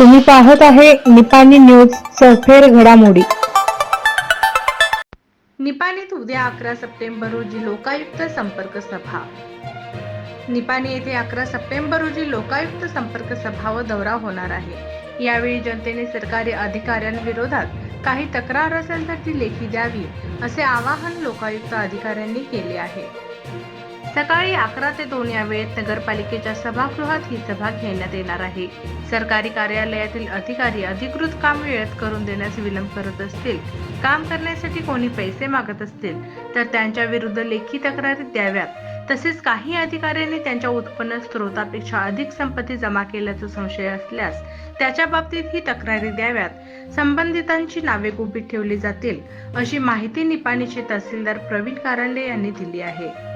तुम्ही पाहत आहे निपाणी न्यूज सफेर घडामोडी. निपाणीत उद्या अकरा सप्टेंबर रोजी लोकायुक्त संपर्क सभा. निपाणी येथे अकरा सप्टेंबर रोजी लोकायुक्त संपर्क सभा व दौरा होणार आहे. यावेळी जनतेने सरकारी अधिकाऱ्यांविरोधात काही तक्रार असेल तर ती लेखी द्यावी असे आवाहन लोकायुक्त अधिकाऱ्यांनी केले आहे. सकाळी अकरा ते दोन या वेळेत नगरपालिकेच्या सभागृहात ही सभा घेण्यात येणार आहे. सरकारी कार्यालयातील अधिकारी अधिकृत काम वेळेत करून देण्यास विलंब करत असतील. काम करण्यासाठी कोणी पैसे मागत असतील तर त्यांच्या विरुद्ध लेखी तक्रारी द्याव्यात. तसेच काही अधिकाऱ्यांनी त्यांच्या उत्पन्न स्रोतापेक्षा अधिक संपत्ती जमा केल्याचा संशय असल्यास त्याच्या बाबतीत ही तक्रारी द्याव्यात. संबंधितांची नावे गुपित ठेवली जातील अशी माहिती निपाणीचे तहसीलदार प्रवीण कारंडे यांनी दिली आहे.